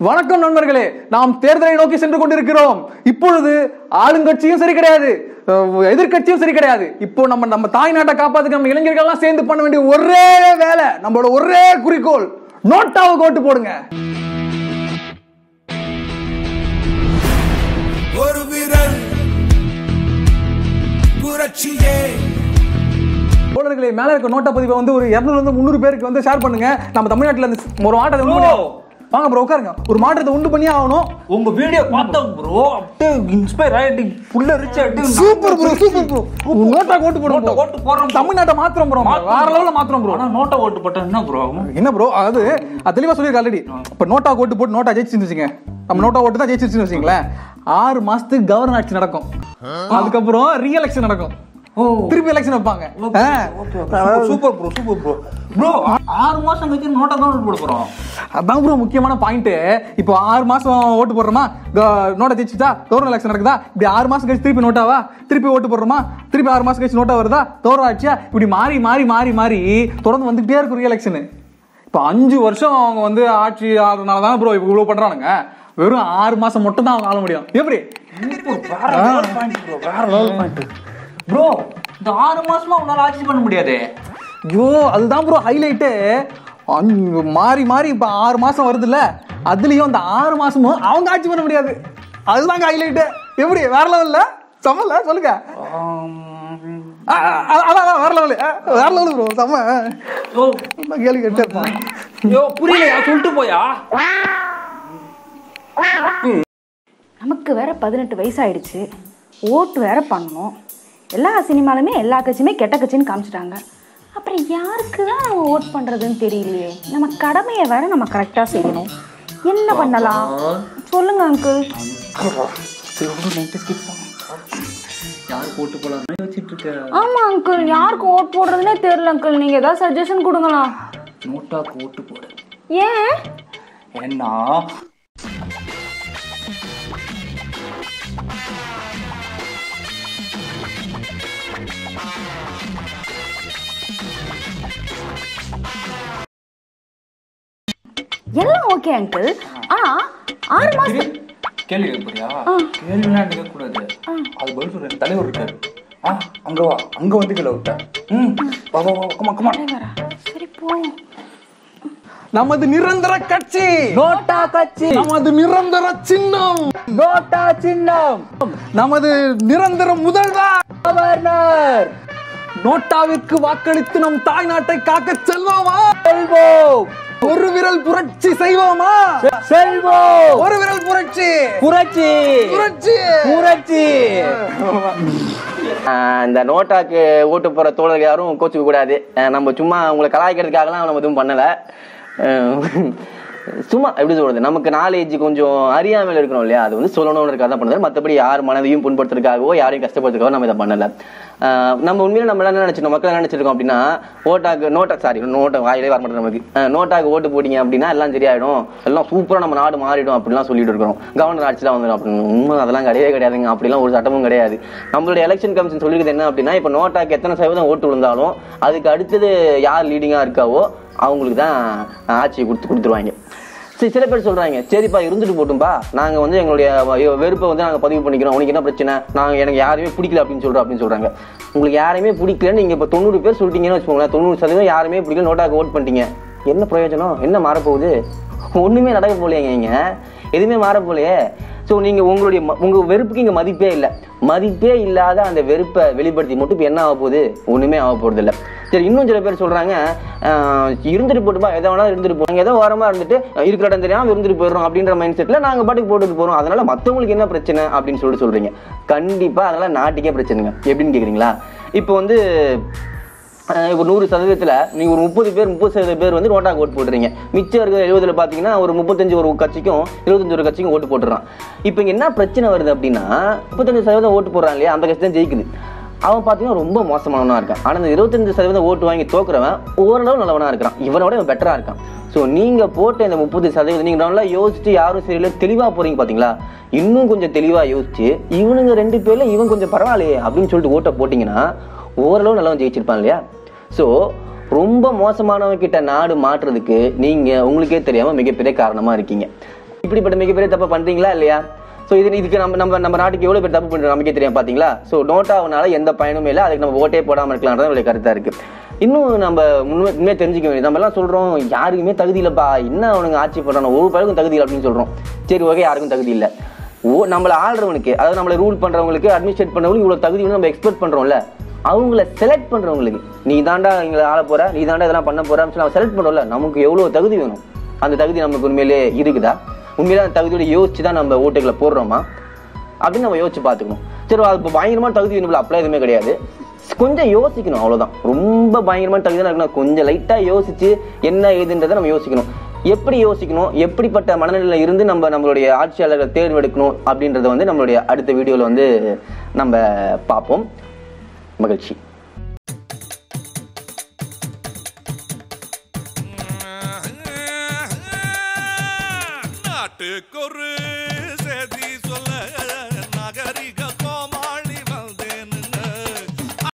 வணக்கம் நண்பர்களே நாம் தேர்தலை நோக்கி சென்று கொண்டிருக்கிறோம். இப்பொழுது ஆளுங்கட்சியும் சரி கிடையாது அஹ், எதிர்க்கட்சியும் சரி கிடையாது. இப்போ நம்ம நம்ம தாய் நாட்டை காப்பாத்துக்க நம்ம இளைஞர்கள் எல்லாம் சேர்ந்து பண்ண வேண்டிய ஒரே வேலை நம்மளோட ஒரே குறிக்கோள் நோட்டாவுக்கு ஓட்டு போடுங்க. ஒரு விரல் புரட்சியே. தோழர்களே மேல இருக்க நோட்டா பதிவை வந்து ஒரு 200 இருந்து முந்நூறு பேருக்கு வந்து ஷேர் பண்ணுங்க. நம்ம தமிழ்நாட்டுல இருந்து ஒரு பண்ணி- வாங்க ப்ரோ உட்காருங்க. ஒரு மாற்றத்தை உண்டு பண்ணி ஆகணும். உங்க வீடியோ பார்த்தோம் ப்ரோ அப்படியே இன்ஸ்பயர் ஆயிட்டு புள்ள ரிச் ஆயிட்டு super bro super bro NOTA ஓட்டு போடுறோம் நோட்டா ஓட்டு போடுறோம். தமிழ்நாட்டை மாத்திரம் ப்ரோ வேற லெவல்ல மாத்திரம் ப்ரோ ஆனா நோட்டை ஓட்டு போட்டா என்ன ப்ரோ என்ன ப்ரோ அதாவது அது தெளிவா சொல்லியிருக்க ஆல்ரெடி இப்ப நோட்டா ஓட்டு போட்டு நோட்டா ஜெயிச்சுன்னு வச்சுங்க நம்ம நோட்டா ஓட்டு தான் ஜெயிச்சிருச்சுன்னு வச்சுங்களேன் ஆறு மாசத்துக்கு கவர்னர் ஆட்சி நடக்கும். அதுக்கப்புறம் ரீ எலெக்ஷன் நடக்கும். ஓ. திருப்பி எலெக்ஷன் வைப்பாங்க. Super bro super bro bro ஆறு மாசம் கழிச்சு நோட்டை தான் ஓட்டு போட போறோம். அதான் ப்ரோ முக்கியமான பாயிண்ட் இப்போ ஆறு மாசம் ஓட்டு போடுறோமா? நோட்டா ஜெயிச்சுட்டா கவர்னர் எலெக்ஷன் நடக்குதா? இப்படி ஆறு மாசம் கழிச்சு திருப்பி நோட்டாவா திருப்பி ஓட்டு போடுறோமா? திருப்பி ஆறு மாசம் கழிச்சு நோட்டா வருதா? கவர்னர் ஆட்சியா இப்படி மாறி மாறி மாறி மாறி தொடர்ந்து வந்துகிட்டே இருக்கும் எலெக்ஷன் இப்போ அஞ்சு வருஷம் அவங்க வந்து ஆட்சி ஆடுறதுனால தான் ப்ரோ இப்போ இவ்வளவு பண்றானுங்க. வெறும் ஆறு மாசம் மட்டும் தான் அவங்க ஆள முடியும். எப்படி? ப்ரோ இந்த ஆறு மாசமா உன்னால ஆட்சி பண்ண முடியாது. ஐயோ அதுதான் ப்ரோ ஹைலைட்டு மாறி மாறி இப்போ ஆறு மாசம் வருதுல்ல அதுலயும் அந்த ஆறு மாசமும் அவங்க ஆட்சி பண்ண முடியாது. அதுதாங்க ஹைலைட்டு எப்படி? வேற லெவல்ல சமல்ல சொல்லுங்க. ஆ, ஆ, அதான் வேற லெவலு வேற லெவலு ப்ரோ செம்ம. கேள்வி கேட்டே இருப்பான் யோ புரியலையா? சொல்லிட்டு போயா? நமக்கு வேற பதினெட்டு வயசாயிடுச்சு. ஓட்டு வேற பண்ணணும். எல்லா சினிமாலுமே எல்லா கட்சியுமே கெட்ட கட்சின்னு காமிச்சிட்டாங்க. அப்புறம் யாருக்கு தான் நம்ம ஓட் பண்ணுறதுன்னு தெரியலையே? நம்ம கடமையை வேற நம்ம கரெக்டாக செய்யணும். என்ன பண்ணலாம்? சொல்லுங்க அங்கிள் யார் போட்டு போலாம்னு யோசிச்சுட்டு இருக்க? ஆமா அங்கிள் யாருக்கு ஓட் போடுறதுனே தெரியல அங்கிள் நீங்க ஏதாவது சஜஷன் கொடுங்களா நோட்டாக்கு ஓட்டு போடு. ஏன்? ஏன்னா எல்லாம் ஓகே அங்கிள் ஆனா ஆறு மாசம். கேள்வி கேட்க போறியா கேள்விலாம் கேட்க கூடாது அது பதில் சொல்றேன். தலைவர் இருக்காரு. ஆ அங்க வா. அங்க வந்து கீழே விட்ட ம். வா வா வா. கமா கமா சரி போ. நமது நிரந்தர கட்சி. நோட்டா கட்சி. நமது நிரந்தர சின்னம். நோட்டா சின்னம். நமது நிரந்தர முதல்வர். கவர்னர். நோட்டாவிற்கு வாக்களித்து நம் தாய் நாட்டை காக்க செல்வோமா? செல்வோம். ஒரு விரல் புரட்சி செய்வோமா? செல்வோம். ஒரு விரல் புரட்சி. புரட்சி. புரட்சி. புரட்சி. இந்த நோட்டாக்கு ஓட்டு போற தோழர்கள் யாரும் கோச்சுக்க கூடாது. நம்ம சும்மா உங்களை கலாய்க்கிறதுக்காகலாம் நம்ம எதுவும் பண்ணல. சும்மா எப்படி சொல்றது? நமக்கு நாலேஜ் கொஞ்சம் அறியாமல் இருக்கணும் இல்லையா? அது வந்து சொல்லணும்னு தான் பண்ணது. மற்றபடி யார் மனதையும் புண்படுத்துறதுக்காகவோ யாரையும் கஷ்டப்படுறதுக்காகவோ நம்ம இதை பண்ணல. நம்ம உண்மையில நம்ம என்ன நினைச்சிருக்கோம்? மக்கள் என்ன நினைச்சிருக்கோம் அப்படின்னா ஓட்டாக்கு நோட்டா சாரி நோட்டை வாயிலே வர மாட்டோம் நமக்கு. நோட்டாக்கு ஓட்டு போட்டீங்க அப்படின்னா எல்லாம் சரியாயிடும். எல்லாம் சூப்பரா நம்ம நாடு மாறிடும் அப்படிலாம் சொல்லிட்டு இருக்கிறோம். கவர்னர் ஆட்சி தான் வந்துடும் அப்படின்னு. உண்மை அதெல்லாம் கிடையவே கிடையாதுங்க. அப்படிலாம் ஒரு சட்டமும் கிடையாது. நம்மளுடைய எலெக்ஷன் கமிஷன் சொல்லியிருக்கிறது என்ன அப்படின்னா இப்போ நோட்டாக்கு எத்தனை சதவீதம் ஓட்டு விழுந்தாலும் அதுக்கு அடுத்தது யார் லீடிங்காக இருக்காவோ அவங்களுக்கு தான் ஆட்சியை கொடுத்து கொடுத்துருவாங்க. சில பேர் சொல்றாங்க சரிப்பா இருந்துட்டு போட்டும்பா. நாங்க வந்து எங்களுடைய வ- வெறுப்பை வந்து நாங்க பதிவு பண்ணிக்கிறோம். உனக்கு என்ன பிரச்சனை? நாங்க எனக்கு யாருமே பிடிக்கல அப்படின்னு சொல்றோம் அப்படின்னு சொல்றாங்க. உங்களுக்கு யாருமே பிடிக்கலன்னு நீங்க இப்ப தொண்ணூறு பேர் சொல்லிட்டீங்கன்னு வச்சுக்கோங்களேன். தொண்ணூறு சதவீதம் யாருமே பிடிக்கல நோட்டாக்கு ஓட் பண்ணிட்டீங்க. என்ன பிரயோஜனம்? என்ன மாறப்போகுது? ஒண்ணுமே நடக்க போலையேங்க இங்க. எதுவுமே மாற போலையே ஸோ நீங்கள் உங்களுடைய ம- வெறுப்புக்கு இங்கே மதிப்பே இல்லை. மதிப்பே இல்லாத அந்த வெறுப்பை வெளிப்படுத்தி மட்டும் இப்போ என்ன ஆக போகுது? ஒன்றுமே ஆக போகிறது இல்லை. சரி இன்னும் சில பேர் சொல்கிறாங்க இருந்துட்டு போட்டுப்பா. எதை வேணாலும் இருந்துட்டு போங்க ஏதோ ஓரமாக இருந்துட்டு அஹ், இருக்கிற இடம் இருந்துட்டு போயிடுறோம் அப்படின்ற மைண்ட் செட்டில் நாங்கள் பாட்டுக்கு போட்டுட்டு போகிறோம் அதனால் மற்றவங்களுக்கு என்ன பிரச்சனை அப்படின்னு சொல்லிட்டு சொல்கிறீங்க கண்டிப்பாக அதனால் நாட்டுக்கே பிரச்சனைங்க. எப்படின்னு கேட்குறீங்களா இப்போ வந்து இப்போ நூறு சதவீதத்தில் நீங்கள் ஒரு முப்பது பேர் முப்பது சதவீத பேர் வந்து நோட்டாக்கு ஓட்டு போட்டுறீங்க. மிச்சம் இருக்கிற எழுபதில் பார்த்தீங்கன்னா ஒரு முப்பத்தஞ்சு ஒரு கட்சிக்கும் இருபத்தஞ்சு ஒரு கட்சிக்கும் ஓட்டு போட்டுறான். இப்போ இங்கே என்ன பிரச்சனை வருது அப்படின்னா முப்பத்தஞ்சு சதவீதம் ஓட்டு போடுறான் இல்லையா? அந்த கட்சி தான் ஜெயிக்குது. அவன் பார்த்தீங்கன்னா ரொம்ப மோசமானவனாக இருக்கான். ஆனால் இந்த இருபத்தஞ்சு சதவீதம் ஓட்டு வாங்கி தோக்குறவன் ஓரளவு நல்லவனாக இருக்கான். இவனோட இவன் பெட்டராக இருக்கான். ஸோ நீங்கள் போட்ட இந்த முப்பது சதவீதம் நீங்கள் நல்லா யோசிச்சு யாரும் சரியில்லை தெளிவாக போகிறீங்க பார்த்தீங்களா இன்னும் கொஞ்சம் தெளிவாக யோசிச்சு இவனுங்க ரெண்டு பேரில் இவன் கொஞ்சம் பரவாயில்லையே அப்படின்னு சொல்லிட்டு ஓட்டை போட்டிங்கன்னா ஓரளவு நல்லவன் ஜெயிச்சிருப்பான் இல்லையா? ஸோ ரொம்ப மோசமானவங்கிட்ட நாடு மாற்றுறதுக்கு நீங்கள் உங்களுக்கே தெரியாமல் மிகப்பெரிய காரணமாக இருக்கீங்க. இப்படிப்பட்ட மிகப்பெரிய தப்பை பண்ணுறீங்களா இல்லையா? ஸோ இது இதுக்கு நம்ம நம்ம நம்ம நாட்டுக்கு எவ்வளோ பேர் தப்பு பண்றோம் நமக்கே தெரியும் பார்த்தீங்களா ஸோ நோட்டாவனால எந்த பயனுமே இல்லை. அதுக்கு நம்ம ஓட்டே போடாமல் இருக்கலாம்ன்றது என்னுடைய கருத்தாக இருக்குது இன்னும் நம்ம முன்னே உண்மையை தெரிஞ்சுக்க வேண்டியது நம்ம எல்லாம் யாருக்குமே தகுதி இல்லைப்பா. என்ன அவனுங்க ஆட்சி பண்றானோ ஒரு பழகும் தகுதி இல்லை அப்படின்னு சொல்கிறோம் சரி ஓகே யாருக்கும் தகுதி இல்லை. ஓ நம்மளை ஆள்றவனுக்கு அதாவது நம்மளை ரூல் பண்ணுறவங்களுக்கு அட்மினிஸ்ட்ரேட் பண்ணுறவங்களுக்கு இவ்வளோ தகுதி வந்து நம்ம எக்ஸ்பெக்ட் பண்ணுறோம்ல அவங்கள செலக்ட் பண்ணுறவங்களுக்கு நீ தாண்டா எங்களை ஆள போற நீ தாண்டா இதெல்லாம் பண்ண போறான்னு சொல்லி நம்ம செலக்ட் பண்ணல நமக்கு எவ்வளோ தகுதி வேணும்? அந்த தகுதி நமக்கு உண்மையிலே இருக்குதா? உண்மையிலே அந்த தகுதியோட யோசிச்சு தான் நம்ம ஓட்டுகளை போடுறோமா? அப்படின்னு நம்ம யோசிச்சு பார்த்துக்கணும். சரி அது இப்போ பயங்கரமான தகுதி வேணும்ல அப்படிலாம் எதுவுமே கிடையாது. கொஞ்சம் யோசிக்கணும் அவ்வளோதான் ரொம்ப பயங்கரமான தகுதி தான் இருக்கணும். கொஞ்சம் லைட்டாக யோசிச்சு என்ன ஏதுன்றதை நம்ம யோசிக்கணும். எப்படி யோசிக்கணும்? எப்படிப்பட்ட மனநிலையில் இருந்து நம்ம நம்மளுடைய ஆட்சியாளர்களை தேர்ந்தெடுக்கணும்? அப்படின்றத வந்து நம்மளுடைய அடுத்த வீடியோவில் வந்து நம்ம பார்ப்போம். மகிழ்ச்சி. நாட்டுக்கொரு